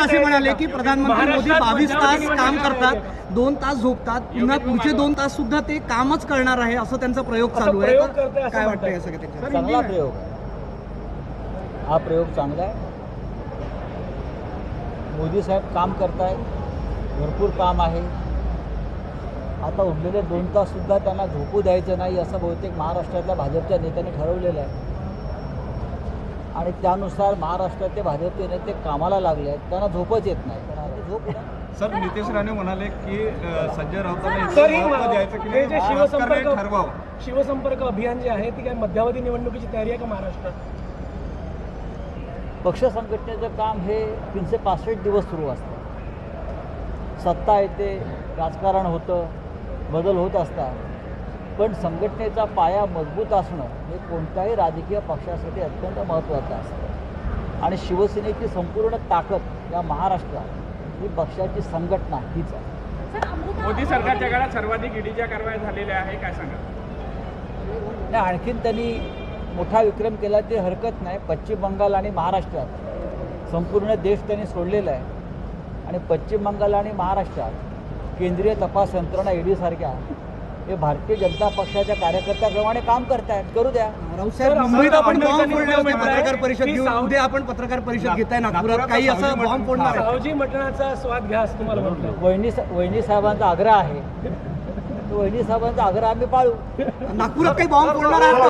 असे म्हणाले की प्रधानमंत्री मोदी बावीस तास काम करतात दोन तास झोपतात पुन्हा पुढचे दोन तास सुद्धा ते कामच करणार आहे असं त्यांचा प्रयोग चालू आहे. करताय काय वाटतं. या सगळ्या? चांगला प्रयोग. आहे हा प्रयोग चांगला आहे. मोदी साहेब काम करतायत भरपूर काम आहे. आता उरलेले दोन तास सुद्धा त्यांना झोपू द्यायचं नाही असं बहुतेक महाराष्ट्रातल्या भाजपच्या नेत्यांनी ठरवलेलं आहे. आणि त्यानुसार महाराष्ट्रातले भाजपचे नेते कामाला लागले आहेत त्यांना झोपच येत नाही. झोप. सर नितेश राणे म्हणाले की संजय राऊतांना ठरवावं. शिवसंपर्क अभियान जे आहे ती काय मध्यावधी निवडणुकीची तयारी आहे का महाराष्ट्रात? पक्ष संघटनेचं काम हे तीनशे पासष्ट दिवस सुरू असतं. सत्ता येते राजकारण होतं बदल होत असतात. पण संघटनेचा पाया मजबूत असणं हे कोणत्याही राजकीय पक्षासाठी अत्यंत महत्त्वाचं असतं. आणि शिवसेनेची संपूर्ण ताकद या महाराष्ट्रात ही पक्षाची संघटना हीच आहे. मोदी सरकारच्या काळात सर्वाधिक ईडीच्या कारवाया झालेल्या आहे काय सांगा? आणि आणखीन त्यांनी मोठा विक्रम केला ते हरकत नाही. पश्चिम बंगाल आणि महाराष्ट्रात संपूर्ण देश त्यांनी सोडलेला आहे. आणि पश्चिम बंगाल आणि महाराष्ट्रात केंद्रीय तपास यंत्रणा ईडीसारख्या हे भारतीय जनता पक्षाच्या कार्यकर्त्याप्रमाणे काम करतायत. करू द्या. राऊत साहेब सर, मुंबईत आपण बॉम्ब फोडले पत्रकार परिषद साऊ- उद्या आपण पत्रकार परिषद घेताय नागपुरात नागपुरात काही असं बॉम्ब फोडणार आहे. सावजी मटणाचा स्वाद घ्या असं तुम्हाला म्हटलं वहिनी वहिनी साहेबांचा आग्रह आहे. तो वहिनी साहेबांचा आग्रह आम्ही पाळू. नागपुरात काही बॉम्ब फोडणार आहे?